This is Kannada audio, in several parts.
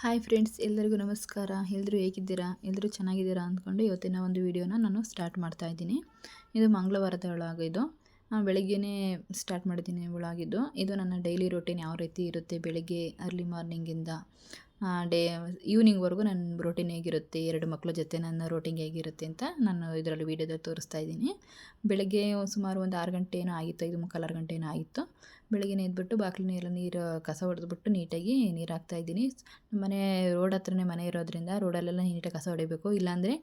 ಹಾಯ್ ಫ್ರೆಂಡ್ಸ್ ಎಲ್ಲರಿಗೂ ನಮಸ್ಕಾರ. ಎಲ್ಲರೂ ಹೇಗಿದ್ದೀರಾ? ಎಲ್ಲರೂ ಚೆನ್ನಾಗಿದ್ದೀರಾ ಅಂದ್ಕೊಂಡು ಇವತ್ತಿನ ಒಂದು ವಿಡಿಯೋನ ನಾನು ಸ್ಟಾರ್ಟ್ ಮಾಡ್ತಾ ಇದ್ದೀನಿ. ಇದು ಮಂಗಳವಾರದ ಒಳಗಿದ್ದು ಬೆಳಗ್ಗೆನೇ ಸ್ಟಾರ್ಟ್ ಮಾಡಿದ್ದೀನಿ ಒಳಗಿದ್ದು. ಇದು ನನ್ನ ಡೈಲಿ ರೊಟೀನ್ ಯಾವ ರೀತಿ ಇರುತ್ತೆ? ಬೆಳಗ್ಗೆ ಅರ್ಲಿ ಮಾರ್ನಿಂಗಿಂದ ಡೇ ಈವ್ನಿಂಗ್ವರೆಗೂ ನನ್ನ ರೋಟೀನ್ ಹೇಗಿರುತ್ತೆ? ಎರಡು ಮಕ್ಕಳ ಜೊತೆ ನನ್ನ ರೋಟೀನ್ ಹೇಗಿರುತ್ತೆ ಅಂತ ನಾನು ಇದರಲ್ಲಿ ವೀಡಿಯೋದಲ್ಲಿ ತೋರಿಸ್ತಾ ಇದ್ದೀನಿ. ಬೆಳಗ್ಗೆ ಸುಮಾರು ಒಂದು ಆರು ಗಂಟೆ ಏನೋ ಆಗಿತ್ತು, ಐದು ಮುಕ್ಕಾಲು ಆರು ಗಂಟೆ ಏನೋ ಆಗಿತ್ತು. ಬೆಳಗ್ಗೆ ಎದ್ಬಿಟ್ಟು ಬಾಗಿಲು ನೀರು ನೀರು, ಕಸ ಹೊಡೆದ್ಬಿಟ್ಟು ನೀಟಾಗಿ ನೀರು ಹಾಕ್ತಾ ಇದ್ದೀನಿ ಮನೆ ರೋಡ್ ಹತ್ರನೇ ಮನೆ ಇರೋದ್ರಿಂದ ರೋಡಲ್ಲೆಲ್ಲ ನೀಟಾಗಿ ಕಸ ಹೊಡಿಬೇಕು. ಇಲ್ಲಾಂದರೆ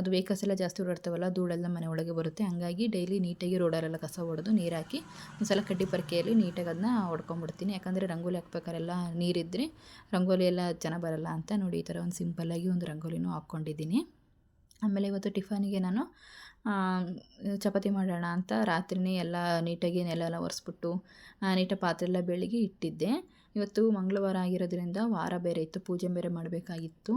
ಅದು ವೆಹಿಕಲ್ಸ್ ಎಲ್ಲ ಜಾಸ್ತಿ ಓಡಾಡ್ತಾವಲ್ಲ ಧೂಳೆಲ್ಲ ಮನೆ ಒಳಗೆ ಬರುತ್ತೆ. ಹಂಗಾಗಿ ಡೈಲಿ ನೀಟಾಗಿ ರೋಡಲ್ಲೆಲ್ಲ ಕಸ ಹೊಡೆದು ನೀರು ಹಾಕಿ ಒಂದು ಸಲ ಕಡ್ಡಿ ಪರಕೆಯಲ್ಲಿ ನೀಟಾಗಿ ಅದನ್ನ ಹೊಡ್ಕೊಂಬಿಡ್ತೀನಿ. ಯಾಕಂದರೆ ರಂಗೋಲಿ ಹಾಕ್ಬೇಕಾರೆಲ್ಲ ನೀರಿದ್ದರೆ ರಂಗೋಲಿ ಎಲ್ಲ ಜನ ಬರಲ್ಲ ಅಂತ ನೋಡಿ ಈ ಥರ ಒಂದು ಸಿಂಪಲ್ಲಾಗಿ ಒಂದು ರಂಗೋಲಿನೂ ಹಾಕ್ಕೊಂಡಿದ್ದೀನಿ. ಆಮೇಲೆ ಇವತ್ತು ಟಿಫನಿಗೆ ನಾನು ಚಪಾತಿ ಮಾಡೋಣ ಅಂತ ರಾತ್ರಿನೇ ಎಲ್ಲ ನೀಟಾಗಿ ನೆಲ ಎಲ್ಲ ಒರೆಸ್ಬಿಟ್ಟು ನೀಟಾಗಿ ಪಾತ್ರೆ ಎಲ್ಲ ಬೆಳಗ್ಗೆ ಇಟ್ಟಿದ್ದೆ. ಇವತ್ತು ಮಂಗಳವಾರ ಆಗಿರೋದ್ರಿಂದ ವಾರ ಬೇರೆ ಇತ್ತು, ಪೂಜೆ ಬೇರೆ ಮಾಡಬೇಕಾಗಿತ್ತು.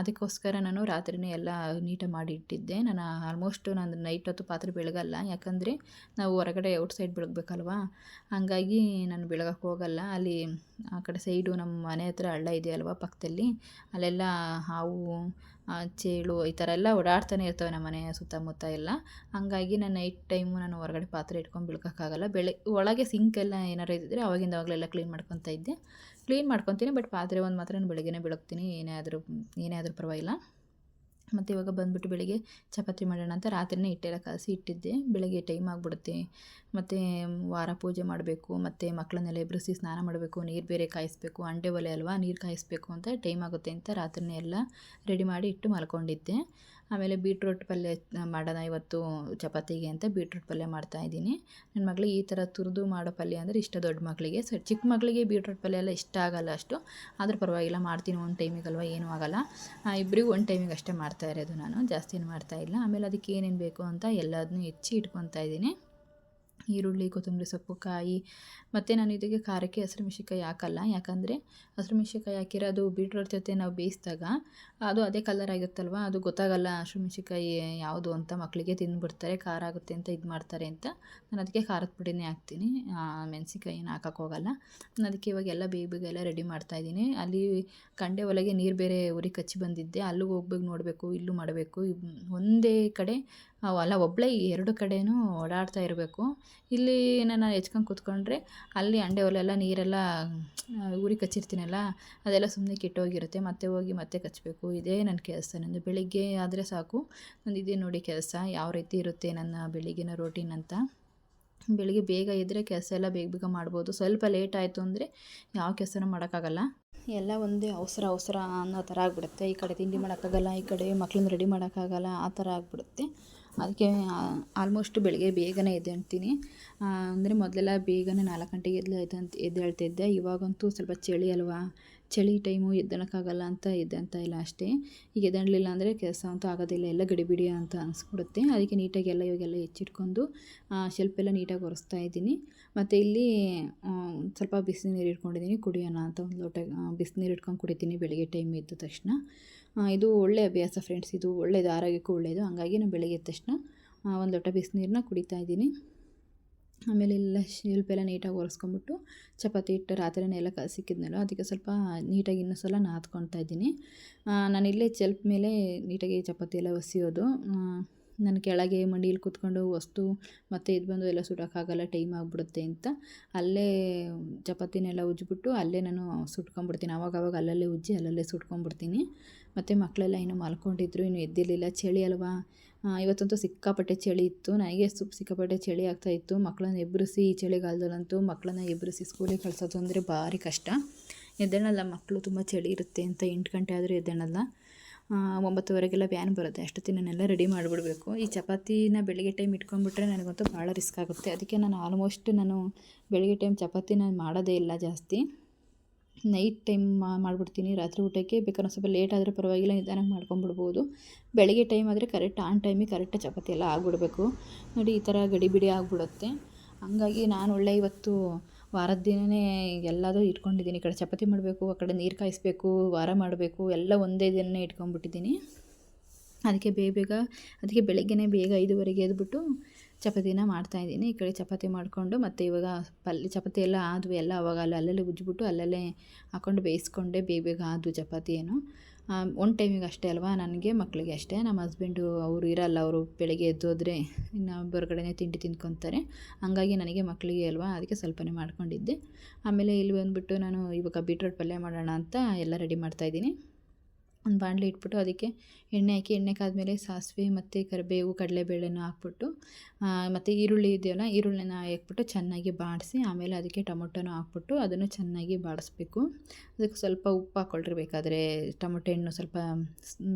ಅದಕ್ಕೋಸ್ಕರ ನಾನು ರಾತ್ರಿನೇ ಎಲ್ಲ ನೀಟಾಗಿ ಮಾಡಿ ಇಟ್ಟಿದ್ದೆ. ನಾನು ಆಲ್ಮೋಸ್ಟ್ ನಾನು ನೈಟ್ ಹೊತ್ತು ಪಾತ್ರೆ ಬೆಳಗಲ್ಲ, ಯಾಕಂದರೆ ನಾವು ಹೊರಗಡೆ ಔಟ್ ಸೈಡ್ ಬೆಳಗ್ಬೇಕಲ್ವಾ? ಹಾಗಾಗಿ ನಾನು ಬೆಳಗಕ್ಕೆ ಹೋಗಲ್ಲ. ಅಲ್ಲಿ ಆ ಕಡೆ ಸೈಡು ನಮ್ಮ ಮನೆ ಹತ್ರ ಹಳ್ಳ ಅಲ್ವಾ ಪಕ್ಕದಲ್ಲಿ? ಅಲ್ಲೆಲ್ಲ ಹಾವು ಚೇಳು ಈ ಥರ ಎಲ್ಲ ಓಡಾಡ್ತಾನೆ ಇರ್ತವೆ ನಮ್ಮ ಮನೆಯ ಸುತ್ತಮುತ್ತ ಎಲ್ಲ. ಹಾಗಾಗಿ ನಾನು ನೈಟ್ ಟೈಮು ನಾನು ಹೊರಗಡೆ ಪಾತ್ರೆ ಇಟ್ಕೊಂಡು ಬಿಳ್ಕೋಕ್ಕಾಗಲ್ಲ. ಬೆಳೆ, ಒಳಗೆ ಸಿಂಕ್ ಎಲ್ಲ ಏನಾರು ಇದ್ದರೆ ಅವಾಗಿಂದ ಅವಾಗಲೆಲ್ಲ ಕ್ಲೀನ್ ಮಾಡ್ಕೊತಾ ಇದ್ದೆ. ಕ್ಲೀನ್ ಮಾಡ್ಕೊತೀನಿ ಬಟ್ ಪಾತ್ರೆ ಒಂದು ಮಾತ್ರ ನಾನು ಬೆಳಗ್ಗೆನೇ ಬೆಳಗ್ತೀನಿ. ಏನೇ ಆದರೂ ಏನೇ ಆದರೂ ಪರವಾಗಿಲ್ಲ. ಮತ್ತು ಇವಾಗ ಬಂದುಬಿಟ್ಟು ಬೆಳಿಗ್ಗೆ ಚಪಾತಿ ಮಾಡೋಣ ಅಂತ ರಾತ್ರಿನೇ ಹಿಟ್ಟೆಲ್ಲ ಕಲಸಿ ಇಟ್ಟಿದ್ದೆ. ಬೆಳಗ್ಗೆ ಟೈಮ್ ಆಗಿಬಿಡುತ್ತೆ. ಮತ್ತು ವಾರ ಪೂಜೆ ಮಾಡಬೇಕು, ಮತ್ತು ಮಕ್ಕಳನ್ನೆಲ್ಲ ಎಬ್ರಿಸಿ ಸ್ನಾನ ಮಾಡಬೇಕು, ನೀರು ಬೇರೆ ಕಾಯಿಸ್ಬೇಕು, ಅಂಡೆ ಒಲೆ ಅಲ್ವಾ ನೀರು ಕಾಯಿಸ್ಬೇಕು ಅಂತ ಟೈಮ್ ಆಗುತ್ತೆ ಅಂತ ರಾತ್ರಿನೇ ಎಲ್ಲ ರೆಡಿ ಮಾಡಿ ಇಟ್ಟು ಮಲ್ಕೊಂಡಿದ್ದೆ. ಆಮೇಲೆ ಬೀಟ್ರೂಟ್ ಪಲ್ಯ ಮಾಡೋಣ ಇವತ್ತು ಚಪಾತಿಗೆ ಅಂತ ಬೀಟ್ರೂಟ್ ಪಲ್ಯ ಮಾಡ್ತಾಯಿದ್ದೀನಿ ನನ್ನ ಮಗಳಿಗೆ ಈ ಥರ ತುರಿದು ಮಾಡೋ ಪಲ್ಯ ಅಂದರೆ ಇಷ್ಟ ದೊಡ್ಡ ಮಕ್ಕಳಿಗೆ ಸೊ ಚಿಕ್ಕ ಮಕ್ಕಳಿಗೆ ಬೀಟ್ರೂಟ್ ಪಲ್ಯ ಎಲ್ಲ ಇಷ್ಟ ಆಗಲ್ಲ ಅಷ್ಟು. ಆದರೂ ಪರವಾಗಿಲ್ಲ, ಮಾಡ್ತೀನಿ ಒಂದು ಟೈಮಿಗಲ್ವಾ ಏನೂ ಆಗಲ್ಲ. ಇಬ್ಬರಿಗೂ ಒಂದು ಟೈಮಿಗೆ ಅಷ್ಟೇ ಮಾಡ್ತಾ ಇರೋದು ನಾನು ಜಾಸ್ತಿ ಏನು ಮಾಡ್ತಾಯಿಲ್ಲ ಆಮೇಲೆ ಅದಕ್ಕೆ ಏನೇನು ಬೇಕು ಅಂತ ಎಲ್ಲದನ್ನೂ ಹೆಚ್ಚಿ ಇಟ್ಕೊತಾ ಇದ್ದೀನಿ. ಈರುಳ್ಳಿ, ಕೊತ್ತಂಬರಿ ಸೊಪ್ಪು, ಕಾಯಿ. ಮತ್ತು ನಾನು ಇದಕ್ಕೆ ಖಾರಕ್ಕೆ ಹಸಿರು ಮೆಣಸಿನ್ಕಾಯಿ ಹಾಕಲ್ಲ. ಯಾಕಂದರೆ ಹಸಿರು ಮೆಣ್ಶಿನ್ಕಾಯಿ ಹಾಕಿರೋ ಅದು ಬೀಟ್ರೋಟ್ ಜೊತೆ ನಾವು ಬೇಯಿಸಿದಾಗ ಅದು ಅದೇ ಕಲರ್ ಆಗಿರುತ್ತಲ್ವ? ಅದು ಗೊತ್ತಾಗಲ್ಲ ಹಸಿರು ಮೆಣಸಿನ್ಕಾಯಿ ಯಾವುದು ಅಂತ ಮಕ್ಕಳಿಗೆ ತಿಂದುಬಿಡ್ತಾರೆ, ಖಾರ ಆಗುತ್ತೆ ಅಂತ ಇದು ಮಾಡ್ತಾರೆ ಅಂತ. ನಾನು ಅದಕ್ಕೆ ಖಾರದ ಪುಡಿನೇ ಹಾಕ್ತೀನಿ. ಮೆಣಸಿನ್ಕಾಯಿನ ಹಾಕೋಕ್ಕೋಗಲ್ಲ ನಾನು ಅದಕ್ಕೆ ಇವಾಗ ಎಲ್ಲ ಬೇಗ ಬೇಗ ಎಲ್ಲ ರೆಡಿ ಮಾಡ್ತಾಯಿದ್ದೀನಿ ಅಲ್ಲಿ ಕಂಡೆ ಒಳಗೆ ನೀರು ಬೇರೆ ಉರಿ ಕಚ್ಚಿ ಬಂದಿದ್ದೆ. ಅಲ್ಲಿಗೆ ಹೋಗ್ಬೇಕು, ನೋಡಬೇಕು, ಇಲ್ಲೂ ಮಾಡಬೇಕು. ಒಂದೇ ಕಡೆ ಅಲ್ಲ ಒಬ್ಬಳೇ ಎರಡು ಕಡೆಯೂ ಓಡಾಡ್ತಾ ಇರಬೇಕು. ಇಲ್ಲಿ ನಾನು ಹೆಚ್ಕೊಂಡು ಕೂತ್ಕೊಂಡ್ರೆ ಅಲ್ಲಿ ಅಂಡೆ ಒಲೆಲ್ಲ ನೀರೆಲ್ಲ ಉರಿ ಕಚ್ಚಿರ್ತೀನಲ್ಲ, ಅದೆಲ್ಲ ಸುಮ್ಮನೆ ಕೆಟ್ಟೋಗಿರುತ್ತೆ. ಮತ್ತೆ ಹೋಗಿ ಮತ್ತೆ ಕಚ್ಚಬೇಕು ಇದೇ ನನ್ನ ಕೆಲಸ. ನಂದು ಬೆಳಿಗ್ಗೆ ಆದರೆ ಸಾಕು. ನಂದು ಇದೇ ನೋಡಿ ಕೆಲಸ. ಯಾವ ರೀತಿ ಇರುತ್ತೆ ನನ್ನ ಬೆಳಿಗ್ಗಿನ ರೋಟೀನ್ ಅಂತ. ಬೆಳಿಗ್ಗೆ ಬೇಗ ಇದ್ದರೆ ಕೆಲಸ ಎಲ್ಲ ಬೇಗ ಬೇಗ ಮಾಡ್ಬೋದು. ಸ್ವಲ್ಪ ಲೇಟ್ ಆಯಿತು ಅಂದರೆ ಯಾವ ಕೆಲಸನೂ ಮಾಡೋಕ್ಕಾಗಲ್ಲ. ಎಲ್ಲ ಒಂದೇ ಅವಸರ ಅವಸರ ಅನ್ನೋ ಥರ ಆಗಿಬಿಡುತ್ತೆ. ಈ ಕಡೆ ತಿಂಡಿ ಮಾಡೋಕ್ಕಾಗಲ್ಲ, ಈ ಕಡೆ ಮಕ್ಳನ್ನ ರೆಡಿ ಮಾಡೋಕ್ಕಾಗಲ್ಲ, ಆ ಥರ ಆಗಿಬಿಡುತ್ತೆ. ಅದಕ್ಕೆ ಆಲ್ಮೋಸ್ಟ್ ಬೆಳಗ್ಗೆ ಬೇಗನೆ ಎದ್ದೇಳ್ತೀನಿ. ಅಂದರೆ ಮೊದಲೆಲ್ಲ ಬೇಗನೆ ನಾಲ್ಕು ಗಂಟೆಗೆ ಎದ್ದು ಎದ್ದು, ಎದ್ದೇಳ್ತಿದ್ದೆ. ಇವಾಗಂತೂ ಸ್ವಲ್ಪ ಚಳಿ ಅಲ್ವಾ? ಚಳಿ ಟೈಮು ಎದ್ದಣಕ್ಕಾಗಲ್ಲ ಅಂತ ಎದ್ದಂತ ಇಲ್ಲ ಅಷ್ಟೇ. ಈಗ ಎದ್ದಣಲಿಲ್ಲ ಅಂದರೆ ಕೆಲಸ ಅಂತೂ ಆಗೋದಿಲ್ಲ, ಎಲ್ಲ ಗಡಿಬಿಡಿ ಅಂತ ಅನಿಸ್ಬಿಡುತ್ತೆ. ಅದಕ್ಕೆ ನೀಟಾಗಿ ಎಲ್ಲ ಇವಾಗೆಲ್ಲ ಹೆಚ್ಚಿಟ್ಕೊಂಡು ಶೆಲ್ಫ್ ಎಲ್ಲ ನೀಟಾಗಿ ಒರೆಸ್ತಾ ಇದ್ದೀನಿ. ಮತ್ತು ಇಲ್ಲಿ ಸ್ವಲ್ಪ ಬಿಸಿನೀರು ಇಟ್ಕೊಂಡಿದ್ದೀನಿ, ಕುಡಿಯೋಣ ಅಂತ ಒಂದು ಲೋಟ ಬಿಸಿನೀರು ಇಟ್ಕೊಂಡು ಕುಡಿತೀನಿ ಬೆಳಗ್ಗೆ ಟೈಮ್ ಎದ್ದ ತಕ್ಷಣ. ಇದು ಒಳ್ಳೆಯ ಅಭ್ಯಾಸ ಫ್ರೆಂಡ್ಸ್, ಇದು ಒಳ್ಳೆಯದು ಆರೋಗ್ಯಕ್ಕೂ ಒಳ್ಳೆಯದು ಹಾಗಾಗಿ ನಾನು ಬೆಳಗ್ಗೆ ಎದ್ದ ತಕ್ಷಣ ಒಂದು ಲೋಟ ಬಿಸಿನೀರನ್ನ ಕುಡಿತಾ ಇದ್ದೀನಿ. ಆಮೇಲೆ ಎಲ್ಲ ಶಿಲ್ಪೆಲ್ಲ ನೀಟಾಗಿ ಒರೆಸ್ಕೊಂಬಿಟ್ಟು ಚಪಾತಿ ಹಿಟ್ಟು ರಾತ್ರಿನೇ ಎಲ್ಲ ಸಿಕ್ಕಿದ್ನಲ್ಲ, ಅದಕ್ಕೆ ಸ್ವಲ್ಪ ನೀಟಾಗಿ ಇನ್ನೂ ಸಲ ನಾದ್ಕೊತಾ ಇದ್ದೀನಿ. ನಾನು ಇಲ್ಲೇ ಚೆಲ್ಪ್ ಮೇಲೆ ನೀಟಾಗಿ ಚಪಾತಿ ಎಲ್ಲ ಒಸಿಯೋದು ನಾನು ಕೆಳಗೆ ಮಂಡಿಯಲ್ಲಿ ಕೂತ್ಕೊಂಡು ವಸ್ತು ಮತ್ತು ಇದು ಬಂದು ಎಲ್ಲ ಸುಡೋಕ್ಕಾಗಲ್ಲ, ಟೈಮ್ ಆಗಿಬಿಡುತ್ತೆ ಅಂತ ಅಲ್ಲೇ ಚಪಾತಿನೆಲ್ಲ ಉಜ್ಜಿಬಿಟ್ಟು ಅಲ್ಲೇ ನಾನು ಸುಟ್ಕೊಂಡ್ಬಿಡ್ತೀನಿ ಅವಾಗ ಅಲ್ಲಲ್ಲೇ ಉಜ್ಜಿ ಅಲ್ಲಲ್ಲೇ ಸುಟ್ಕೊಂಡ್ಬಿಡ್ತೀನಿ ಮತ್ತು ಮಕ್ಕಳೆಲ್ಲ ಇನ್ನೂ ಮಲ್ಕೊಂಡಿದ್ರು, ಇನ್ನೂ ಎದ್ದಿರಲಿಲ್ಲ. ಚಳಿ ಅಲ್ವಾ? ಇವತ್ತಂತೂ ಸಿಕ್ಕಾಪಟ್ಟೆ ಚಳಿ ಇತ್ತು. ನನಗೆ ಸುಪ್ ಸಿಕ್ಕಾಪಟ್ಟೆ ಚಳಿ ಆಗ್ತಾಯಿತ್ತು ಮಕ್ಕಳನ್ನ ಎಬ್ಬರಿಸಿ ಈ ಚಳಿಗಾಲದಲ್ಲಂತೂ ಮಕ್ಕಳನ್ನ ಎಬ್ಬರಿಸಿ ಸ್ಕೂಲಿಗೆ ಕಳಿಸೋದು ಅಂದರೆ ಭಾರಿ ಕಷ್ಟ. ಎದ್ದೇಳಲ್ಲ ಮಕ್ಕಳು ತುಂಬ ಚಳಿ ಇರುತ್ತೆ ಅಂತ ಎಂಟು ಗಂಟೆ ಆದರೂ ಎದ್ದೇಳಲ್ಲ. ಒಂಬತ್ತುವರೆಗೆಲ್ಲ ವ್ಯಾನ್ ಬರುತ್ತೆ. ಅಷ್ಟೊತ್ತಿಗೆ ನಾನೆಲ್ಲ ರೆಡಿ ಮಾಡಿಬಿಡ್ಬೇಕು. ಈ ಚಪಾತಿನ ಬೆಳಗ್ಗೆ ಟೈಮ್ ಇಟ್ಕೊಂಡ್ಬಿಟ್ರೆ ನನಗಂತೂ ಭಾಳ ರಿಸ್ಕ್ ಆಗುತ್ತೆ. ಅದಕ್ಕೆ ನಾನು ಆಲ್ಮೋಸ್ಟ್ ನಾನು ಬೆಳಗ್ಗೆ ಟೈಮ್ ಚಪಾತಿ ನಾನು ಮಾಡೋದೇ ಇಲ್ಲ ಜಾಸ್ತಿ. ನೈಟ್ ಟೈಮ್ ಮಾಡಿಬಿಡ್ತೀನಿ. ರಾತ್ರಿ ಊಟಕ್ಕೆ ಬೇಕಾದ್ರೆ ಸ್ವಲ್ಪ ಲೇಟ್ ಆದರೆ ಪರವಾಗಿಲ್ಲ, ನಿಧಾನಕ್ಕೆ ಮಾಡ್ಕೊಂಬಿಡ್ಬೋದು. ಬೆಳಗ್ಗೆ ಟೈಮ್ ಆದರೆ ಕರೆಕ್ಟ್ ಆನ್ ಟೈಮಿಗೆ ಕರೆಕ್ಟ್ ಚಪಾತಿ ಎಲ್ಲ ಆಗಿಬಿಡ್ಬೇಕು. ನೋಡಿ, ಈ ಥರ ಗಡಿಬಿಡಿ ಆಗಿಬಿಡುತ್ತೆ. ಹಂಗಾಗಿ ನಾನು ಒಳ್ಳೆ ಇವತ್ತು ವಾರದ ದಿನವೇ ಎಲ್ಲದೂ ಇಟ್ಕೊಂಡಿದ್ದೀನಿ. ಈ ಕಡೆ ಚಪಾತಿ ಮಾಡಬೇಕು, ಆ ಕಡೆ ನೀರು ಕಾಯಿಸ್ಬೇಕು, ವಾರ ಮಾಡಬೇಕು, ಎಲ್ಲ ಒಂದೇ ದಿನನೇ ಇಟ್ಕೊಂಡ್ಬಿಟ್ಟಿದ್ದೀನಿ. ಅದಕ್ಕೆ ಬೇಗ ಬೇಗ, ಅದಕ್ಕೆ ಬೆಳಗ್ಗೆನೇ ಬೇಗ ಐದುವರೆಗೆ ಎದ್ಬಿಟ್ಟು ಚಪಾತಿನ ಮಾಡ್ತಾಯಿದ್ದೀನಿ ಈ ಕಡೆ ಚಪಾತಿ ಮಾಡಿಕೊಂಡು ಮತ್ತು ಇವಾಗ ಪಲ್ಯ, ಚಪಾತಿ ಎಲ್ಲ ಆದವು, ಎಲ್ಲ ಅವಾಗ ಅಲ್ಲಿ ಅಲ್ಲಲ್ಲೇ ಉಜ್ಜಿಬಿಟ್ಟು ಅಲ್ಲಲ್ಲೇ ಹಾಕ್ಕೊಂಡು ಬೇಯಿಸ್ಕೊಂಡೆ ಬೇಗ ಬೇಗ ಆದವು ಚಪಾತಿ ಏನು. ಒನ್ ಟೈಮಿಗೆ ಅಷ್ಟೇ ಅಲ್ವಾ ನನಗೆ ಮಕ್ಕಳಿಗೆ ಅಷ್ಟೇ. ನಮ್ಮ ಹಸ್ಬೆಂಡು ಅವರು ಇರಲ್ಲ, ಅವರು ಬೆಳಗ್ಗೆ ಎದ್ದೋದ್ರೆ ಇನ್ನು ಹೊರಗಡೆನೇ ತಿಂಡಿ ತಿಂದ್ಕೊತಾರೆ. ಹಂಗಾಗಿ ನನಗೆ ಮಕ್ಕಳಿಗೆ ಅಲ್ವಾ, ಅದಕ್ಕೆ ಸ್ವಲ್ಪನೇ ಮಾಡ್ಕೊಂಡಿದ್ದೆ. ಆಮೇಲೆ ಇಲ್ಲಿ ಬಂದುಬಿಟ್ಟು ನಾನು ಇವಾಗ ಬೀಟ್ರೋಟ್ ಪಲ್ಯ ಮಾಡೋಣ ಅಂತ ಎಲ್ಲ ರೆಡಿ ಮಾಡ್ತಾಯಿದ್ದೀನಿ ಒಂದು ಬಾಣಲೆ ಇಟ್ಬಿಟ್ಟು ಅದಕ್ಕೆ ಎಣ್ಣೆ ಹಾಕಿ, ಎಣ್ಣೆ ಕಾದ್ಮೇಲೆ ಸಾಸಿವೆ ಮತ್ತು ಕರಿಬೇವು, ಕಡಲೆಬೇಳೆನ ಹಾಕ್ಬಿಟ್ಟು ಮತ್ತು ಈರುಳ್ಳಿ ಇದೆಯಲ್ಲ, ಈರುಳ್ಳಿನ ಹಾಕ್ಬಿಟ್ಟು ಚೆನ್ನಾಗಿ ಬಾಡಿಸಿ, ಆಮೇಲೆ ಅದಕ್ಕೆ ಟೊಮೊಟೊನ ಹಾಕ್ಬಿಟ್ಟು ಅದನ್ನು ಚೆನ್ನಾಗಿ ಬಾಡಿಸ್ಬೇಕು. ಅದಕ್ಕೆ ಸ್ವಲ್ಪ ಉಪ್ಪು ಹಾಕ್ಕೊಳ್ರಿ ಬೇಕಾದರೆ ಟೊಮೊಟೊ ಹಣ್ಣು ಸ್ವಲ್ಪ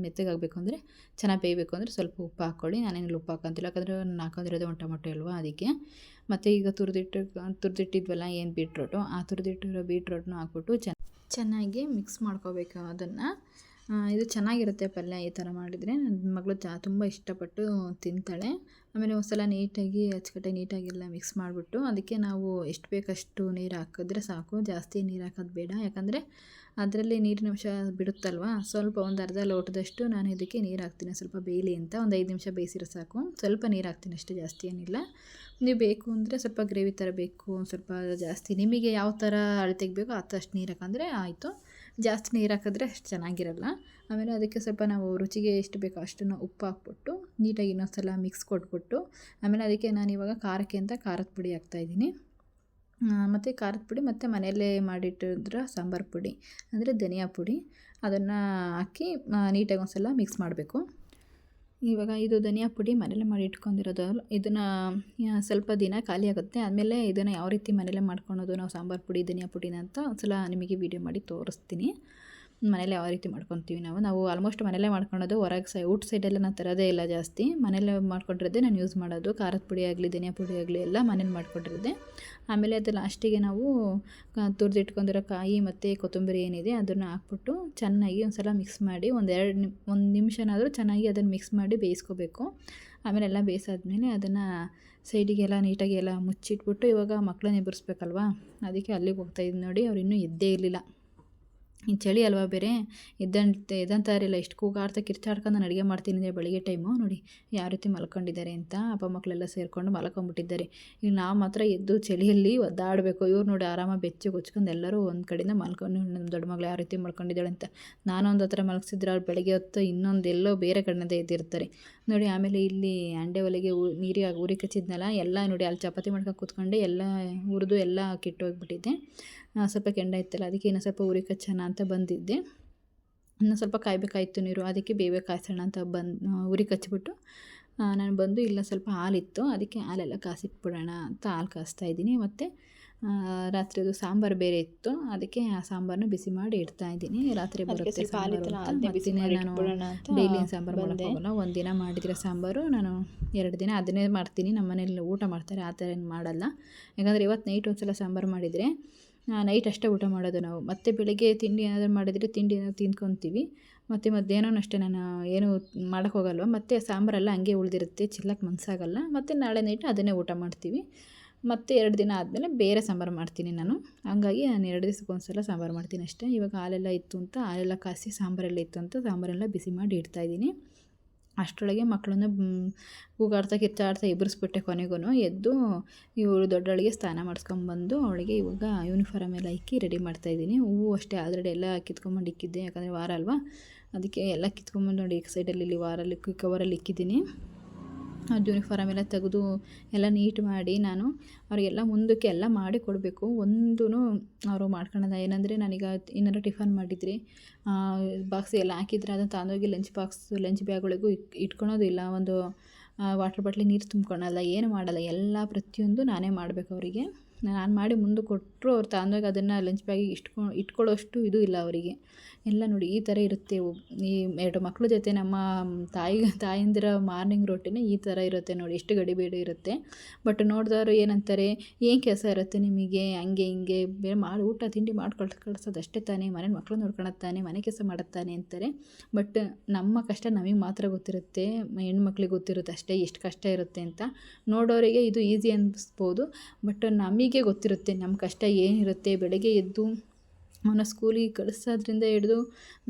ಮೆತ್ತಗಾಗಬೇಕು ಅಂದರೆ ಚೆನ್ನಾಗಿ ಬೇಯಬೇಕು ಅಂದರೆ ಸ್ವಲ್ಪ ಉಪ್ಪು ಹಾಕ್ಕೊಳ್ಳಿ. ನಾನೇನು ಉಪ್ಪು ಹಾಕೋಂತಿಲ್ಲ, ಯಾಕಂದರೆ ನಾನು ಹಾಕೊಂಡಿರೋದು ಒಂದು ಟೊಮೊಟೊ ಅಲ್ವಾ ಅದಕ್ಕೆ. ಮತ್ತು ಈಗ ತುರಿದಿಟ್ಟು, ತುರಿದಿಟ್ಟಿದ್ವಲ್ಲ, ಏನು ಬೀಟ್ರೋಟು, ಆ ತುರಿದಿಟ್ಟಿರೋ ಬೀಟ್ರೋಟ್ನು ಹಾಕ್ಬಿಟ್ಟು ಚೆನ್ನಾಗಿ ಮಿಕ್ಸ್ ಮಾಡ್ಕೋಬೇಕು ಅದನ್ನು. ಇದು ಚೆನ್ನಾಗಿರುತ್ತೆ ಪಲ್ಯ ಈ ಥರ ಮಾಡಿದರೆ. ನನ್ನ ಮಗಳು ಚಾ, ತುಂಬ ಇಷ್ಟಪಟ್ಟು ತಿಂತಾಳೆ. ಆಮೇಲೆ ಒಂದು ಸಲ ನೀಟಾಗಿ ಅಚ್ಚುಕಟ್ಟಾಗಿ ನೀಟಾಗೆಲ್ಲ ಮಿಕ್ಸ್ ಮಾಡಿಬಿಟ್ಟು ಅದಕ್ಕೆ ನಾವು ಎಷ್ಟು ಬೇಕಷ್ಟು ನೀರು ಹಾಕಿದ್ರೆ ಸಾಕು. ಜಾಸ್ತಿ ನೀರು ಹಾಕೋದು ಬೇಡ. ಯಾಕಂದರೆ ಅದರಲ್ಲಿ ನೀರಿನ ಅಂಶ ಬಿಡುತ್ತಲ್ವ? ಸ್ವಲ್ಪ ಒಂದು ಅರ್ಧ ಲೋಟದಷ್ಟು ನಾನು ಇದಕ್ಕೆ ನೀರು ಹಾಕ್ತೀನಿ. ಸ್ವಲ್ಪ ಬೇಯಲಿ ಅಂತ ಒಂದು ಐದು ನಿಮಿಷ ಬೇಯಿಸಿರೋ ಸಾಕು. ಸ್ವಲ್ಪ ನೀರು ಹಾಕ್ತೀನಿ ಅಷ್ಟೇ, ಜಾಸ್ತಿ ಏನಿಲ್ಲ. ನೀವು ಬೇಕು ಅಂದರೆ ಸ್ವಲ್ಪ ಗ್ರೇವಿ ಥರ ಬೇಕು. ಸ್ವಲ್ಪ ಜಾಸ್ತಿ ನಿಮಗೆ ಯಾವ ಥರ ಅಳತೆಗೆ ಬೇಕೋ ಆ ಅಷ್ಟು ನೀರು ಹಾಕಂದರೆ ಆಯಿತು. ಜಾಸ್ತಿ ನೀರು ಹಾಕಿದ್ರೆ ಅಷ್ಟು ಚೆನ್ನಾಗಿರಲ್ಲ. ಆಮೇಲೆ ಅದಕ್ಕೆ ಸ್ವಲ್ಪ ನಾವು ರುಚಿಗೆ ಎಷ್ಟು ಬೇಕೋ ಅಷ್ಟನ್ನು ಉಪ್ಪು ಹಾಕ್ಬಿಟ್ಟು ನೀಟಾಗಿ ಇನ್ನೊಂದು ಸಲ ಮಿಕ್ಸ್ ಕೊಟ್ಬಿಟ್ಟು, ಆಮೇಲೆ ಅದಕ್ಕೆ ನಾನು ಇವಾಗ ಖಾರಕ್ಕೆ ಅಂತ ಖಾರದ ಪುಡಿ ಹಾಕ್ತಾಯಿದ್ದೀನಿ ಮತ್ತು ಖಾರದ ಪುಡಿ ಮತ್ತು ಮನೆಯಲ್ಲೇ ಮಾಡಿಟ್ಟಿದ್ರ ಸಾಂಬಾರು ಪುಡಿ, ಅಂದರೆ ಧನಿಯಾ ಪುಡಿ. ಅದನ್ನು ಹಾಕಿ ನೀಟಾಗಿ ಒಂದ್ಸಲ ಮಿಕ್ಸ್ ಮಾಡಬೇಕು. ಇವಾಗ ಇದು ಧನಿಯಾ ಪುಡಿ ಮನೇಲೆ ಮಾಡಿ ಇಟ್ಕೊಂಡಿರೋದು. ಇದನ್ನು ಸ್ವಲ್ಪ ದಿನ ಖಾಲಿ ಆಗುತ್ತೆ. ಆಮೇಲೆ ಇದನ್ನು ಯಾವ ರೀತಿ ಮನೇಲೆ ಮಾಡ್ಕೊಳೋದು? ನಾವು ಸಾಂಬಾರು ಪುಡಿ, ಧನಿಯಾ ಪುಡಿನ ಅಂತ ಒಂದು ಸಲ ನಿಮಗೆ ವೀಡಿಯೋ ಮಾಡಿ ತೋರಿಸ್ತೀನಿ. ಮನೇಲಿ ಯಾವ ರೀತಿ ಮಾಡ್ಕೊತೀವಿ ನಾವು? ನಾವು ಆಲ್ಮೋಸ್ಟ್ ಮನೇಲೇ ಮಾಡ್ಕೊಳೋದು. ಹೊರಗೆ ಸೈ, ಊಟ ಸೈಡೆಲ್ಲ ನಾನು ತರೋದೇ ಇಲ್ಲ ಜಾಸ್ತಿ. ಮನೇಲೆ ಮಾಡ್ಕೊಂಡಿರೋದೇ ನಾನು ಯೂಸ್ ಮಾಡೋದು. ಖಾರದ ಪುಡಿ ಆಗಲಿ, ಧನಿಯಾ ಪುಡಿ ಆಗಲಿ ಎಲ್ಲ ಮನೇಲಿ ಮಾಡ್ಕೊಂಡಿರೋದೆ. ಆಮೇಲೆ ಅದು ಲಾಸ್ಟಿಗೆ ನಾವು ತುರಿದಿಟ್ಕೊಂಡಿರೋ ಕಾಯಿ ಮತ್ತು ಕೊತ್ತಂಬರಿ ಏನಿದೆ ಅದನ್ನು ಹಾಕ್ಬಿಟ್ಟು ಚೆನ್ನಾಗಿ ಒಂದು ಸಲ ಮಿಕ್ಸ್ ಮಾಡಿ ಒಂದು ಎರಡು ಒಂದು ನಿಮಿಷನಾದರೂ ಚೆನ್ನಾಗಿ ಅದನ್ನು ಮಿಕ್ಸ್ ಮಾಡಿ ಬೇಯಿಸ್ಕೋಬೇಕು. ಆಮೇಲೆ ಎಲ್ಲ ಬೇಯಿಸಾದ್ಮೇಲೆ ಅದನ್ನು ಸೈಡಿಗೆಲ್ಲ ನೀಟಾಗಿ ಎಲ್ಲ ಮುಚ್ಚಿಟ್ಬಿಟ್ಟು ಇವಾಗ ಮಕ್ಕಳನ್ನ ಎಬ್ಬರಿಸ್ಬೇಕಲ್ವಾ ಅದಕ್ಕೆ ಅಲ್ಲಿಗೆ ಹೋಗ್ತಾಯಿದ್ದು ನೋಡಿ, ಅವ್ರು ಇನ್ನೂ ಎದ್ದೇ ಇರಲಿಲ್ಲ. ಈ ಚಳಿ ಅಲ್ವಾ ಬೇರೆ? ಇದ್ದಂತೆ ಇದ್ದಂತ ಇರಲಿಲ್ಲ. ಇಷ್ಟು ಕೂಗಾಡ್ತಾ ಕಿರ್ಚಾಡ್ಕೊಂಡು ನಾನು ಅಡುಗೆ ಮಾಡ್ತೀನಿ ಅಂದರೆ ಬೆಳಿಗ್ಗೆ ಟೈಮು ನೋಡಿ, ಯಾವ ರೀತಿ ಮಲ್ಕೊಂಡಿದ್ದಾರೆ ಅಂತ ಅಪ್ಪ ಮಕ್ಕಳೆಲ್ಲ ಸೇರಿಕೊಂಡು ಮಲ್ಕೊಂಬಿಟ್ಟಿದ್ದಾರೆ. ಈಗ ನಾವು ಮಾತ್ರ ಎದ್ದು ಚಳಿಯಲ್ಲಿ ಒದ್ದಾಡಬೇಕು. ಇವ್ರು ನೋಡಿ ಆರಾಮ ಬೆಚ್ಚಗೆ ಹೊಚ್ಕೊಂಡು ಎಲ್ಲರೂ ಒಂದು ಕಡೆಯಿಂದ ಮಲ್ಕೊಂಡು ನಮ್ಮ ದೊಡ್ಡ ಮಗಳು ಯಾವ ರೀತಿ ಮಲ್ಕೊಂಡಿದ್ದಾಳೆ ಅಂತ. ನಾನು ಒಂದು ಹತ್ರ ಮಲಗಿಸಿದ್ರೆ ಅವ್ರು ಬೆಳಗ್ಗೆ ಹೊತ್ತು ಇನ್ನೊಂದು ಎಲ್ಲೋ ಬೇರೆ ಕಡೆಯಿಂದ ಎದ್ದಿರ್ತಾರೆ. ನೋಡಿ, ಆಮೇಲೆ ಇಲ್ಲಿ ಅಂಡೆ ಒಲೆಗೆ ನೀರಿಗೆ ಊರಿಗೆ ಕಚ್ಚಿದ್ನಲ್ಲ, ಎಲ್ಲ ನೋಡಿ ಅಲ್ಲಿ ಚಪಾತಿ ಮಾಡ್ಕೊಂಡು ಕೂತ್ಕೊಂಡೆ ಎಲ್ಲ ಹುರಿದು ಎಲ್ಲ ಕೆಟ್ಟೋಗ್ಬಿಟ್ಟಿದ್ದೆ ಸ್ವಲ್ಪ ಕೆಂಡ ಇತ್ತಲ್ಲ ಅದಕ್ಕೆ ಇನ್ನೂ ಸ್ವಲ್ಪ ಉರಿ ಕಚ್ಚೋಣ ಅಂತ ಬಂದಿದ್ದೆ. ಇನ್ನು ಸ್ವಲ್ಪ ಕಾಯಬೇಕಾಯ್ತು ನೀರು ಅದಕ್ಕೆ ಬೇವೆ ಕಾಯಿಸೋಣ ಅಂತ ಬಂದು ಉರಿ ಕಚ್ಚಿಬಿಟ್ಟು ನಾನು ಬಂದು ಇಲ್ಲ ಸ್ವಲ್ಪ ಹಾಲಿತ್ತು ಅದಕ್ಕೆ ಹಾಲೆಲ್ಲ ಕಾಸಿಟ್ಬಿಡೋಣ ಅಂತ ಹಾಲು ಕಾಸ್ತಾ ಇದ್ದೀನಿ. ಮತ್ತು ರಾತ್ರಿದು ಸಾಂಬಾರು ಬೇರೆ ಇತ್ತು ಅದಕ್ಕೆ ಆ ಸಾಂಬಾರನ್ನ ಬಿಸಿ ಮಾಡಿ ಇಡ್ತಾ ಇದ್ದೀನಿ. ರಾತ್ರಿ ಬರುತ್ತೆ ನಾನು ಡೈಲಿ ಸಾಂಬಾರು ಮಾಡೋಕ್ಕಾಗಲ್ಲ ಒಂದು ದಿನ ಮಾಡಿದ್ರೆ ಸಾಂಬಾರು ನಾನು ಎರಡು ದಿನ ಅದನ್ನೇ ಮಾಡ್ತೀನಿ. ನಮ್ಮ ಮನೇಲಿ ಊಟ ಮಾಡ್ತಾರೆ ಆ ಥರ ಏನು ಮಾಡಲ್ಲ. ಯಾಕಂದರೆ ಇವತ್ತು ನೈಟ್ ಒಂದು ಸಲ ಸಾಂಬಾರು ಮಾಡಿದರೆ ನೈಟ್ ಅಷ್ಟೇ ಊಟ ಮಾಡೋದು ನಾವು. ಮತ್ತೆ ಬೆಳಗ್ಗೆ ತಿಂಡಿ ಏನಾದರೂ ಮಾಡಿದರೆ ತಿಂಡಿ ಏನಾದ್ರು ತಿಂದ್ಕೊತೀವಿ. ಮತ್ತು ಮಧ್ಯಾಹ್ನವೂ ಅಷ್ಟೇ ನಾನು ಏನು ಮಾಡೋಕ್ಕೋಗಲ್ವ ಮತ್ತು ಸಾಂಬಾರೆಲ್ಲ ಹಂಗೆ ಉಳಿದಿರುತ್ತೆ ಚಿಲ್ಲಕ್ಕೆ ಮನಸ್ಸಾಗಲ್ಲ ಮತ್ತು ನಾಳೆ ನೈಟ್ ಅದನ್ನೇ ಊಟ ಮಾಡ್ತೀವಿ. ಮತ್ತು ಎರಡು ದಿನ ಆದಮೇಲೆ ಬೇರೆ ಸಾಂಬಾರು ಮಾಡ್ತೀನಿ ನಾನು. ಹಂಗಾಗಿ ನಾನು ಎರಡು ದಿವಸಕ್ಕೆ ಒಂದು ಸಲ ಸಾಂಬಾರು ಮಾಡ್ತೀನಿ ಅಷ್ಟೇ. ಇವಾಗ ಹಾಲೆಲ್ಲ ಇತ್ತು ಅಂತ, ಹಾಲೆಲ್ಲ ಕಾಸಿ ಸಾಂಬಾರೆಲ್ಲ ಇತ್ತು ಅಂತ ಸಾಂಬಾರೆಲ್ಲ ಬಿಸಿ ಮಾಡಿ ಇಡ್ತಾಯಿದ್ದೀನಿ ಅಷ್ಟರೊಳಗೆ ಮಕ್ಕಳನ್ನ ಕೂಗಾಡ್ತಾ, ಕಿತ್ತಾಡ್ತಾ ಎಬ್ಬರಿಸ್ಬಿಟ್ಟೆ ಕೊನೆಗೂ. ಎದ್ದು ಇವರು ದೊಡ್ಡವಳಿಗೆ ಸ್ನಾನ ಮಾಡಿಸ್ಕೊಂಬಂದು ಅವಳಿಗೆ ಇವಾಗ ಯೂನಿಫಾರ್ಮ್ ಎಲ್ಲ ಇಕ್ಕಿ ರೆಡಿ ಮಾಡ್ತಾಯಿದ್ದೀನಿ ಹೂವು ಅಷ್ಟೇ ಆಲ್ರೆಡಿ ಎಲ್ಲ ಕಿತ್ಕೊಂಬಂದು ಇಕ್ಕಿದ್ದೆ, ಯಾಕಂದರೆ ವಾರ ಅಲ್ವಾ? ಅದಕ್ಕೆ ಎಲ್ಲ ಕಿತ್ಕೊಂಬಂದು ನೋಡಿ, ಈ ಸೈಡಲ್ಲಿ ಇಲ್ಲಿ ವಾರಲ್ಲಿ ಕವರಲ್ಲಿ ಇಕ್ಕಿದ್ದೀನಿ. ಯೂನಿಫಾರಮ್ ಎಲ್ಲ ತೆಗೆದು ಎಲ್ಲ ನೀಟ್ ಮಾಡಿ ನಾನು ಅವರಿಗೆಲ್ಲ ಮುಂದಕ್ಕೆ ಎಲ್ಲ ಮಾಡಿ ಕೊಡಬೇಕು. ಒಂದೂ ಅವರು ಮಾಡ್ಕೊಳ್ಳೋದ ಏನಂದರೆ ನಾನೀಗ ಏನಾರು ಟಿಫನ್ ಮಾಡಿದ್ರಿ ಬಾಕ್ಸ್ ಎಲ್ಲ ಹಾಕಿದ್ರೆ ಅದನ್ನು ತಂದೋಗಿ ಲಂಚ್ ಬಾಕ್ಸ್ ಲಂಚ್ ಬ್ಯಾಗ್ಗಳಿಗೂ ಇಟ್ಕೊಳೋದಿಲ್ಲ. ಒಂದು ವಾಟರ್ ಬಾಟ್ಲಿ ನೀರು ತುಂಬ್ಕೊಳಲ್ಲ, ಏನು ಮಾಡಲ್ಲ. ಎಲ್ಲ ಪ್ರತಿಯೊಂದು ನಾನೇ ಮಾಡಬೇಕು ಅವರಿಗೆ. ನಾನು ಮಾಡಿ ಮುಂದೆ ಕೊಟ್ಟರು ಅವ್ರು ತಾಂದಾಗ ಅದನ್ನು ಲಂಚ್ ಬ್ಯಾಗಿಗೆ ಇಟ್ಕೊ, ಇಟ್ಕೊಳ್ಳೋಷ್ಟು ಇದು ಇಲ್ಲ ಅವರಿಗೆ. ಎಲ್ಲ ನೋಡಿ ಈ ಥರ ಇರುತ್ತೆ ಈ ಎರಡು ಮಕ್ಕಳ ಜೊತೆ ನಮ್ಮ ತಾಯಿ, ತಾಯಂದಿರ ಮಾರ್ನಿಂಗ್ ರೊಟ್ಟಿನೇ ಈ ಥರ ಇರುತ್ತೆ ನೋಡಿ, ಎಷ್ಟು ಗಡಿಬೇಡಿ ಇರುತ್ತೆ. ಬಟ್ ನೋಡಿದವರು ಏನಂತಾರೆ, ಏನು ಕೆಲಸ ಇರುತ್ತೆ ನಿಮಗೆ, ಹಂಗೆ ಹಿಂಗೆ ಬೇರೆ ಮಾಡಿ, ಊಟ, ತಿಂಡಿ ಮಾಡಿ ಕಳ್ಸೋದು ಅಷ್ಟೇ ತಾನೇ ಮನೆ ಮಕ್ಕಳು ನೋಡ್ಕೊಳತ್ತಾನೆ ತಾನೆ, ಮನೆ ಕೆಲಸ ಮಾಡುತ್ತಾನೆ ಅಂತಾರೆ. ಬಟ್ ನಮ್ಮ ಕಷ್ಟ ನಮಗೆ ಮಾತ್ರ ಗೊತ್ತಿರುತ್ತೆ ಹೆಣ್ಮಕ್ಳಿಗೆ ಗೊತ್ತಿರುತ್ತೆ ಅಷ್ಟೇ, ಎಷ್ಟು ಕಷ್ಟ ಇರುತ್ತೆ ಅಂತ. ನೋಡೋರಿಗೆ ಇದು ಈಸಿ ಅನ್ನಿಸ್ಬೋದು ಬಟ್ ನಮಗೆ ಗೊತ್ತಿರುತ್ತೆ ನಮ್ಮ ಕಷ್ಟ ಏನಿರುತ್ತೆ? ಬೆಳಗ್ಗೆ ಎದ್ದು ಅವನ ಸ್ಕೂಲಿಗೆ ಕಳಿಸೋದ್ರಿಂದ ಹಿಡಿದು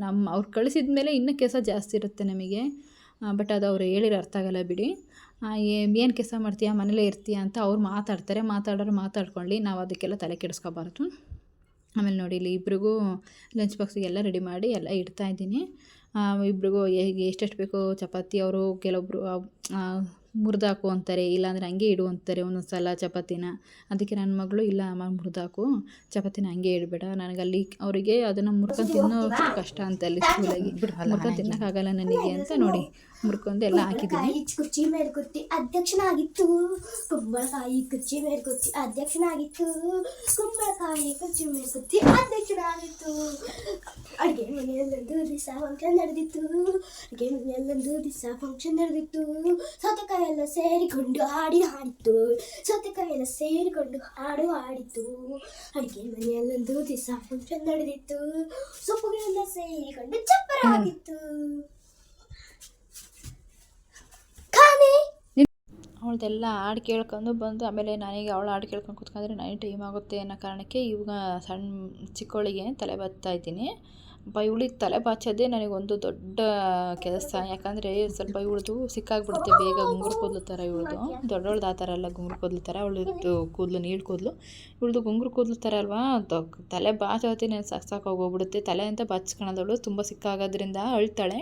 ನಮ್ಮ ಅವ್ರು ಕಳಿಸಿದ ಮೇಲೆ ಇನ್ನೂ ಕೆಲಸ ಜಾಸ್ತಿ ಇರುತ್ತೆ ನಮಗೆ. ಬಟ್ ಅದು ಅವ್ರು ಹೇಳಿರೋ ಅರ್ಥ ಆಗಲ್ಲ ಬಿಡಿ. ಏನು ಕೆಲಸ ಮಾಡ್ತೀಯಾ? ಮನೇಲೇ ಇರ್ತೀಯಾ ಅಂತ ಅವ್ರು ಮಾತಾಡ್ತಾರೆ. ಮಾತಾಡೋರು ಮಾತಾಡ್ಕೊಳ್ಳಿ. ನಾವು ಅದಕ್ಕೆಲ್ಲ ತಲೆ ಕೆಡಿಸ್ಕೋಬಾರ್ದು. ಆಮೇಲೆ ನೋಡಿ, ಇಲ್ಲಿ ಇಬ್ರಿಗೂ ಲಂಚ್ ಬಾಕ್ಸಿಗೆಲ್ಲ ರೆಡಿ ಮಾಡಿ ಎಲ್ಲ ಇಡ್ತಾ ಇದ್ದೀನಿ. ಇಬ್ರಿಗೂ ಎಷ್ಟೆಷ್ಟು ಬೇಕೋ ಚಪಾತಿ, ಅವರು ಕೆಲವೊಬ್ಬರು ಮುರಿದಾಕು ಅಂತಾರೆ ಇಲ್ಲಾಂದರೆ ಹಂಗೆ ಇಡು ಅಂತಾರೆ ಒಂದೊಂದು ಸಲ ಚಪಾತಿನ. ಅದಕ್ಕೆ ನನ್ನ ಮಗಳು ಇಲ್ಲ ಅಮ್ಮ ಮುರಿದಾಕು ಚಪಾತಿನ ಹಂಗೆ ಇಡಬೇಡ. ನನಗೆ ಅಲ್ಲಿ ಅವರಿಗೆ ಅದನ್ನು ಮುರ್ಕೊಂಡು ತಿನ್ನೋ ಕಷ್ಟ ಅಂತ ಅಲ್ಲಿ ಸ್ಕೂಲಾಗಿ ಮುರ್ಕೊಂಡು ತಿನ್ನೋಕ್ಕಾಗಲ್ಲ ನನಗೆ ಅಂತ ನೋಡಿ. ಮುರ್ಕೊಂಡು ಎಲ್ಲ ಹಾಕಿದ್ದೀನಿ ಕುರ್ಚಿ ಮೇಲೆ ಕೂತಿ ಅಧ್ಯಕ್ಷನಾಗಿತ್ತು. ಕುಂಬಳಕಾಯಿ ಕುರ್ಚಿ ಮೇಲೆ ಕೂತಿ ಅಧ್ಯಕ್ಷನಾಗಿತ್ತು. ಕುಂಬಳಕಾಯಿ ಕುರ್ಚಿ ಮೇಲೆ ಕೂತಿ ಅಧ್ಯಕ್ಷನಾಗಿತ್ತು. ಅಡುಗೆ ಮನೆಯಲ್ಲೊಂದು ದಿವಸ ಫಂಕ್ಷನ್ ನಡೆದಿತ್ತು. ಅಡುಗೆ ಮನೆಯಲ್ಲೊಂದು ದಿವಸ ಫಂಕ್ಷನ್ ನಡೆದಿತ್ತು. ಸೌತೆಕಾಯಿ ಎಲ್ಲ ಸೇರಿಕೊಂಡು ಹಾಡಿ ಹಾಡಿತ್ತು. ಸೌತೆಕಾಯಿ ಎಲ್ಲ ಸೇರಿಕೊಂಡು ಹಾಡು ಹಾಡಿತ್ತು. ಅಡುಗೆ ಮನೆಯಲ್ಲೊಂದು ದಿವಸ ಫಂಕ್ಷನ್ ನಡೆದಿತ್ತು. ಸೊಪ್ಪುಗಳೆಲ್ಲ ಸೇರಿಕೊಂಡು ಚಪ್ಪರ ಆಗಿತ್ತು. ಅವಳದೆಲ್ಲ ಹಾಡು ಕೇಳ್ಕೊಂಡು ಬಂದು ಆಮೇಲೆ ನನಗೆ ಅವಳು ಹಾಡು ಕೇಳ್ಕೊಂಡು ಕೂತ್ಕೊಂಡ್ರೆ ನನಗೆ ಟೈಮ್ ಆಗುತ್ತೆ ಅನ್ನೋ ಕಾರಣಕ್ಕೆ ಇವಾಗ ಸಣ್ಣ ಚಿಕ್ಕವಳಿಗೆ ತಲೆ ಬತ್ತಾ ಇದ್ದೀನಿ. ಇವಳಿಗೆ ತಲೆ ಬಾಚೋದೇ ನನಗೊಂದು ದೊಡ್ಡ ಕೆಲಸ. ಯಾಕಂದರೆ ಸ್ವಲ್ಪ ಇವಳದು ಸಿಕ್ಕಾಗ್ಬಿಡುತ್ತೆ ಬೇಗ ಗುಂಗುರು ಕೂದಲು ಥರ ಇವಳದು. ದೊಡ್ಡವಳ್ದು ಆ ಥರ ಅಲ್ಲ, ಗುಂಗುರು ಕೂದಲು ಥರ. ಅವಳದು ಕೂದಲು, ನೀಳು ಕೂದಲು. ಇವಳದು ಗುಂಗುರು ಕೂದಲು ಥರ ಅಲ್ವಾ? ತಲೆ ಬಾಚೋತಿ ನಾನು ಸಾಕು ಸಾಕು ಹೋಗ್ಬಿಡುತ್ತೆ. ತಲೆ ಅಂತ ಬಾಚ್ಕೊಳೋದವಳು ತುಂಬ ಸಿಕ್ಕಾಗೋದ್ರಿಂದ ಅಳ್ತಾಳೆ.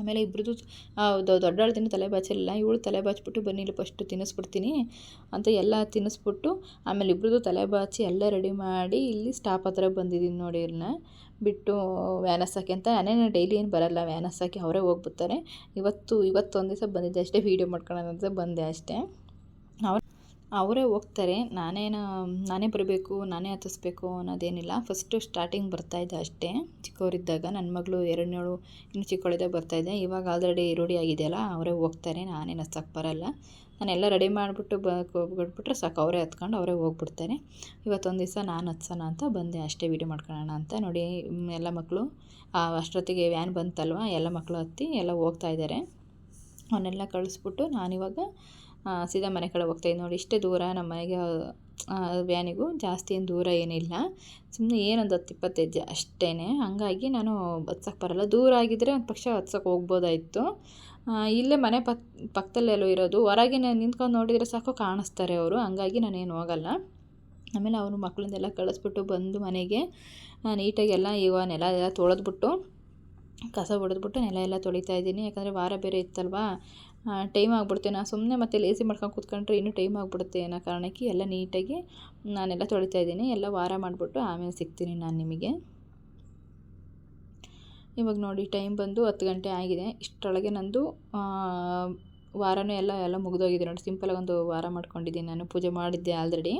ಆಮೇಲೆ ಇಬ್ಬರದ್ದು ದೊಡ್ಡಾಳ್ದಿನ ತಲೆ ಬಾಚಿರಲಿಲ್ಲ ಇವಳು ತಲೆ ಬಾಚಿಬಿಟ್ಟು, ಬನ್ನಿ ಇಲ್ಲಿ ಫಸ್ಟು ತಿನ್ನಿಸ್ಬಿಡ್ತೀನಿ ಅಂತ ಎಲ್ಲ ತಿನ್ನಿಸ್ಬಿಟ್ಟು, ಆಮೇಲೆ ಇಬ್ರದ್ದು ತಲೆ ಬಾಚಿ ಎಲ್ಲ ರೆಡಿ ಮಾಡಿ ಇಲ್ಲಿ ಸ್ಟಾಪ್ ಹತ್ರ ಬಂದಿದ್ದೀನಿ ನೋಡಿ ಇವ್ರನ್ನ. ಬಿಟ್ಟು ವ್ಯಾನ್ ಹಾಕಿ ಅಂತ, ನಾನೇನು ಡೈಲಿ ಏನು ಬರಲ್ಲ ವ್ಯಾನ್ ಹಾಕಿ ಅವರೇ ಹೋಗ್ಬಿಡ್ತಾರೆ. ಇವತ್ತು, ಇವತ್ತೊಂದು ದಿವಸ ಬಂದಿದ್ದೆ ಅಷ್ಟೇ ವೀಡಿಯೋ ಮಾಡ್ಕೊಳ್ಳೋಣ ಅಂತ ಬಂದೆ ಅಷ್ಟೇ. ಅವ್ರು ಹೋಗ್ತಾರೆ. ನಾನೇನು, ನಾನೇ ಬರಬೇಕು, ನಾನೇ ಹತ್ತಿಸ್ಬೇಕು ಅನ್ನೋದೇನಿಲ್ಲ. ಫಸ್ಟು ಸ್ಟಾರ್ಟಿಂಗ್ ಬರ್ತಾಯಿದ್ದೆ ಅಷ್ಟೇ. ಚಿಕ್ಕವರಿದ್ದಾಗ ನನ್ನ ಮಗಳು ಎರಡನೇಳು, ಇನ್ನು ಚಿಕ್ಕವಳಿದ್ದಾಗ ಬರ್ತಾಯಿದ್ದೆ ಇವಾಗ ಆಲ್ರೆಡಿ ರೂಢಿ ಆಗಿದೆಯಲ್ಲ, ಅವರೇ ಹೋಗ್ತಾರೆ. ನಾನೇನು ಹಚ್ಚಕ್ಕೆ ಬರಲ್ಲ. ನಾನೆಲ್ಲ ರೆಡಿ ಮಾಡಿಬಿಟ್ಟು ಬಿಟ್ಬಿಟ್ರೆ ಸಾಕು. ಅವರೇ ಹತ್ಕೊಂಡು ಅವರೇ ಹೋಗ್ಬಿಡ್ತಾರೆ. ಇವತ್ತೊಂದು ದಿವಸ ನಾನು ಹತ್ಸೋಣ ಅಂತ ಬಂದೆ. ಅಷ್ಟೇ ವೀಡಿಯೋ ಮಾಡ್ಕೊಳ್ಳೋಣ ಅಂತ ನೋಡಿ ಎಲ್ಲ ಮಕ್ಕಳು ಅಷ್ಟೊತ್ತಿಗೆ ವ್ಯಾನ್ ಬಂತಲ್ವ? ಎಲ್ಲ ಮಕ್ಕಳು ಹತ್ತಿ ಎಲ್ಲ ಹೋಗ್ತಾ ಇದ್ದಾರೆ. ಅವನ್ನೆಲ್ಲ ಕಳಿಸ್ಬಿಟ್ಟು ನಾನಿವಾಗ ಸೀದಾ ಮನೆ ಕಡೆ ಹೋಗ್ತಾಯಿದ್ದೆ ನೋಡಿ, ಇಷ್ಟೇ ದೂರ ನಮ್ಮ ಮನೆಗೆ ವ್ಯಾನಿಗೂ ಜಾಸ್ತಿ ಏನು ದೂರ ಏನಿಲ್ಲ. ಸುಮ್ಮನೆ ಏನೊಂದು ಹತ್ತು ಇಪ್ಪತ್ತು ಹೆಜ್ಜೆ ಅಷ್ಟೇ ಹಂಗಾಗಿ ನಾನು ಹತ್ಸಕ್ಕೆ ಬರಲ್ಲ. ದೂರ ಆಗಿದ್ದರೆ ಒಂದು ಪಕ್ಷ ಹತ್ಸಕ್ಕೆ ಹೋಗ್ಬೋದಾಯಿತು. ಇಲ್ಲೇ ಮನೆ ಪಕ್ ಪಕ್ಕದಲ್ಲೆಲ್ಲೋ ಇರೋದು. ಹೊರಗೆ ನಿಂತ್ಕೊಂಡು ನೋಡಿದರೆ ಸಾಕು ಕಾಣಿಸ್ತಾರೆ ಅವರು. ಹಂಗಾಗಿ ನಾನೇನು ಹೋಗಲ್ಲ. ಆಮೇಲೆ ಅವನು ಮಕ್ಕಳನ್ನೆಲ್ಲ ಕಳಿಸ್ಬಿಟ್ಟು ಬಂದು ಮನೆಗೆ ನೀಟಾಗಿ ಎಲ್ಲ ಈಗ ನೆಲ ಎಲ್ಲ ತೊಳೆದ್ಬಿಟ್ಟು, ಕಸ ಹೊಡೆದ್ಬಿಟ್ಟು ನೆಲ ಎಲ್ಲ ತೊಳಿತಾ ಇದ್ದೀನಿ. ಯಾಕಂದರೆ ವಾರ ಬೇರೆ ಇತ್ತಲ್ವಾ? ಟೈಮ್ ಆಗಿಬಿಡುತ್ತೆ. ನಾನು ಸುಮ್ಮನೆ ಮತ್ತೆ ಲೇಸಿ ಮಾಡ್ಕೊಂಡು ಕೂತ್ಕೊಂಡ್ರೆ ಇನ್ನೂ ಟೈಮ್ ಆಗಿಬಿಡುತ್ತೆ ಅನ್ನೋ ಕಾರಣಕ್ಕೆ ಎಲ್ಲ ನೀಟಾಗಿ ನಾನೆಲ್ಲ ತೊಳಿತಾ ಇದ್ದೀನಿ. ಎಲ್ಲ ವಾರ ಮಾಡಿಬಿಟ್ಟು ಆಮೇಲೆ ಸಿಗ್ತೀನಿ ನಾನು ನಿಮಗೆ. ಇವಾಗ ನೋಡಿ ಟೈಮ್ ಬಂದು ಹತ್ತು ಗಂಟೆ ಆಗಿದೆ. ಇಷ್ಟರೊಳಗೆ ನಂದು ವಾರನೂ ಎಲ್ಲ ಎಲ್ಲ ಮುಗಿದೋಗಿದೆ. ನೋಡಿ ಸಿಂಪಲಾಗಿ ಒಂದು ವಾರ ಮಾಡ್ಕೊಂಡಿದ್ದೀನಿ. ನಾನು ಪೂಜೆ ಮಾಡಿದ್ದೆ ಆಲ್ರೆಡಿ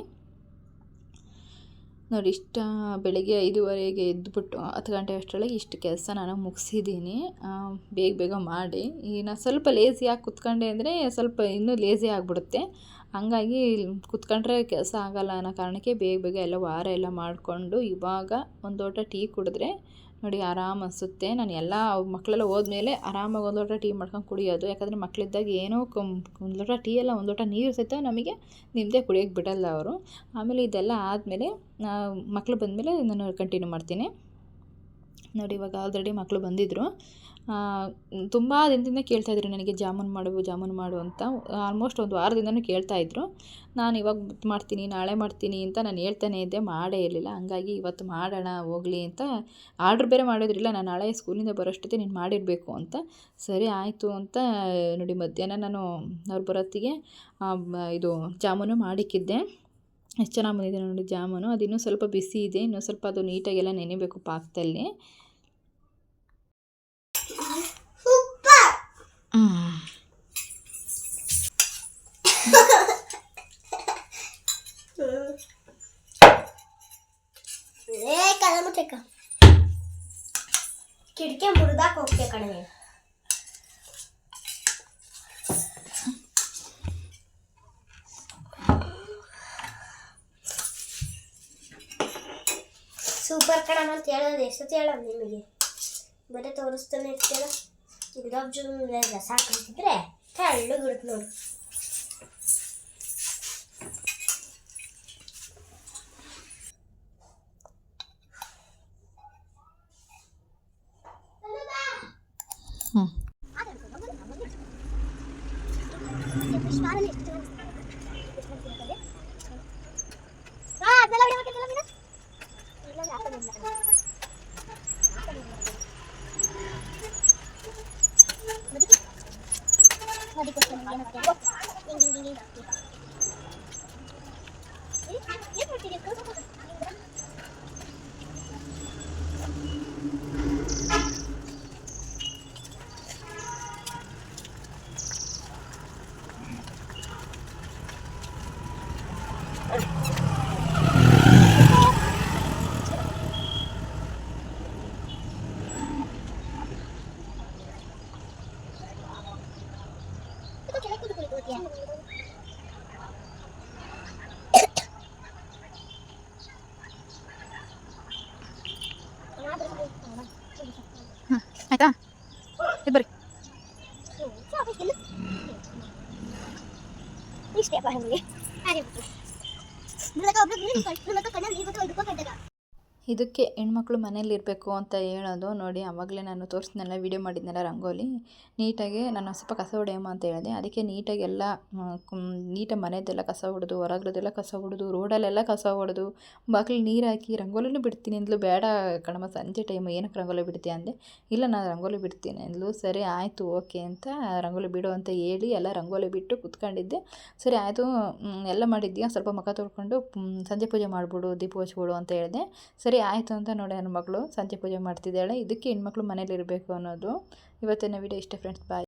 ನೋಡಿ, ಇಷ್ಟ ಬೆಳಗ್ಗೆ ಐದುವರೆಗೆ ಎದ್ದುಬಿಟ್ಟು ಹತ್ತು ಗಂಟೆ ಅಷ್ಟರೊಳಗೆ ಇಷ್ಟು ಕೆಲಸ ನಾನು ಮುಗಿಸಿದ್ದೀನಿ. ಬೇಗ ಬೇಗ ಮಾಡಿ. ಈಗ ನಾನು ಸ್ವಲ್ಪ ಲೇಸಿಯಾಗಿ ಕುತ್ಕೊಂಡೆ ಅಂದರೆ ಸ್ವಲ್ಪ ಇನ್ನೂ ಲೇಸಿ ಆಗಿಬಿಡುತ್ತೆ. ಹಂಗಾಗಿ ಕುತ್ಕೊಂಡ್ರೆ ಕೆಲಸ ಆಗಲ್ಲ ಅನ್ನೋ ಕಾರಣಕ್ಕೆ ಬೇಗ ಬೇಗ ಎಲ್ಲ ವಾರ ಎಲ್ಲ ಮಾಡಿಕೊಂಡು ಇವಾಗ ಒಂದು ಲೋಟ ಟೀ ಕುಡಿದ್ರೆ ನೋಡಿ, ಆರಾಮ ಅನಿಸುತ್ತೆ. ನಾನು ಎಲ್ಲ ಮಕ್ಕಳೆಲ್ಲ ಹೋದ್ಮೇಲೆ ಆರಾಮಾಗಿ ಒಂದು ಲೋಟ ಟೀ ಮಾಡ್ಕೊಂಡು ಕುಡಿಯೋದು. ಯಾಕಂದರೆ ಮಕ್ಕಳಿದ್ದಾಗ ಏನೋ ಕಮ್, ಒಂದು ಲೋಟ ಟೀ ಎಲ್ಲ ಒಂದು ಲೋಟ ನೀರು ಸಹಿತ ನಮಗೆ ನಿಮ್ಮದೇ ಕುಡಿಯೋಕ್ಕೆ ಬಿಡಲ್ಲ ಅವರು. ಆಮೇಲೆ ಇದೆಲ್ಲ ಆದಮೇಲೆ ಮಕ್ಕಳು ಬಂದಮೇಲೆ ನಾನು ಕಂಟಿನ್ಯೂ ಮಾಡ್ತೀನಿ. ನೋಡಿ, ಇವಾಗ ಆಲ್ರೆಡಿ ಮಕ್ಕಳು ಬಂದಿದ್ದರು ತುಂಬ ದಿನದಿಂದ ಕೇಳ್ತಾಯಿದ್ರು ನನಗೆ ಜಾಮೂನ್ ಮಾಡು ಜಾಮೂನ್ ಮಾಡು ಅಂತ. ಆಲ್ಮೋಸ್ಟ್ ಒಂದು ವಾರದಿಂದನೂ ಕೇಳ್ತಾಯಿದ್ರು ನಾನು ಇವಾಗ ಮಾಡ್ತೀನಿ, ನಾಳೆ ಮಾಡ್ತೀನಿ ಅಂತ ನಾನು ಹೇಳ್ತಾನೆ ಇದ್ದೆ. ಮಾಡೇ ಇರಲಿಲ್ಲ. ಹಂಗಾಗಿ ಇವತ್ತು ಮಾಡೋಣ, ಹೋಗಲಿ ಅಂತ ಆರ್ಡ್ರ್ ಬೇರೆ ಮಾಡೋದ್ರಿಲ್ಲ. ನಾನು ನಾಳೆ ಸ್ಕೂಲಿಂದ ಬರೋಷ್ಟೊತ್ತಿಗೆ ನೀನು ಮಾಡಿರಬೇಕು ಅಂತ. ಸರಿ ಆಯಿತು ಅಂತ ನೋಡಿ ಮಧ್ಯಾಹ್ನ ನಾನು ಅವ್ರು ಬರೋತ್ತಿಗೆ ಇದು ಜಾಮೂನು ಮಾಡಿಕ್ಕಿದ್ದೆ. ಎಷ್ಟು ಚೆನ್ನಾಗಿ ಬಂದಿದೆ ನೋಡಿ ಜಾಮೂನು. ಅದು ಇನ್ನೂ ಸ್ವಲ್ಪ ಬಿಸಿ ಇದೆ. ಇನ್ನೂ ಸ್ವಲ್ಪ ಅದು ನೀಟಾಗೆಲ್ಲ ನೆನೆಬೇಕು ಪಾಕದಲ್ಲಿ ಏ ಕದ ಮುಚ್ಚಕ್ಕ ಕಿಟಕಿ ಮುರಿದಾಕ್ ಹೋಗ್ತೆ ಕಣೆ ನೀನು. ಸೂಪರ್ ಕಣ ಅಂತ ಹೇಳೋದು ಎಷ್ಟೊತ್ತು ಹೇಳೋದು ನಿಮಗೆ ಬರೀ ತೋರಿಸ್ತಾನೆ ಇರ್ತೀರ ಗುಲಾಬ್ ಜಾಮೂನ್ ರಸ ಹಾಕಿದ್ರೆ ತೆಳ್ಳಗಿರುತ್ತೆ ನೋಡು ಹ್ಞೂ ಅದಕ್ಕೋಸ್ಕರ ನಿಮ್ಗೆ 这个可以点。ಇದಕ್ಕೆ ಹೆಣ್ಮಕ್ಳು ಮನೇಲಿ ಇರಬೇಕು ಅಂತ ಹೇಳೋದು ನೋಡಿ ಆವಾಗಲೇ ನಾನು ತೋರಿಸ್ನಲ್ಲ ವೀಡಿಯೋ ಮಾಡಿದ್ನಲ್ಲ ರಂಗೋಲಿ. ನೀಟಾಗಿ ನಾನು ಸ್ವಲ್ಪ ಕಸ ಹೊಡೆಯಮ್ಮ ಅಂತ ಹೇಳಿದೆ. ಅದಕ್ಕೆ ನೀಟಾಗಿ ಎಲ್ಲ ನೀಟಾಗಿ ಮನೆಯದೆಲ್ಲ ಕಸ ಹೊಡೆದು ಹೊರಗ್ರದ್ದೆಲ್ಲ ಕಸ ಹೊಡೆದು, ರೋಡಲ್ಲೆಲ್ಲ ಕಸ ಹೊಡೆದು, ಬಾಗಿಲು ನೀರು ಹಾಕಿ ರಂಗೋಲಿನೂ ಬಿಡ್ತೀನಿ ಅಂದ್ಲು. ಬೇಡ ಕಣಮ್ಮ, ಸಂಜೆ ಟೈಮ್ ಏನಕ್ಕೆ ರಂಗೋಲಿ ಬಿಡ್ತೀಯ ಅಂದೆ. ಇಲ್ಲ, ನಾನು ರಂಗೋಲಿ ಬಿಡ್ತೀನಿ ಅಂದ್ಲು. ಸರಿ, ಆಯಿತು, ಓಕೆ ಅಂತ ರಂಗೋಲಿ ಬಿಡು ಅಂತ ಹೇಳಿ ಎಲ್ಲ ರಂಗೋಲಿ ಬಿಟ್ಟು ಕುತ್ಕೊಂಡಿದ್ದೆ. ಸರಿ, ಆಯಿತು ಎಲ್ಲ ಮಾಡಿದ್ದೀಯ? ಸ್ವಲ್ಪ ಮುಖ ತೊಳ್ಕೊಂಡು ಸಂಜೆ ಪೂಜೆ ಮಾಡಿಬಿಡು, ದೀಪ ಹಚ್ಬಿಡು ಅಂತ ಹೇಳಿದೆ. ಸರಿ ಆಯಿತು ಅಂತ ನೋಡಿ ಹೆಣ್ಮಕ್ಳು ಸಂಜೆ ಪೂಜೆ ಮಾಡ್ತಿದ್ದಾಳೆ. ಇದಕ್ಕೆ ಹೆಣ್ಮಕ್ಳು ಮನೇಲಿ ಇರಬೇಕು ಅನ್ನೋದು. ಇವತ್ತಿನ ವಿಡಿಯೋ ಇಷ್ಟ ಫ್ರೆಂಡ್ಸ್ ಬಾಯ್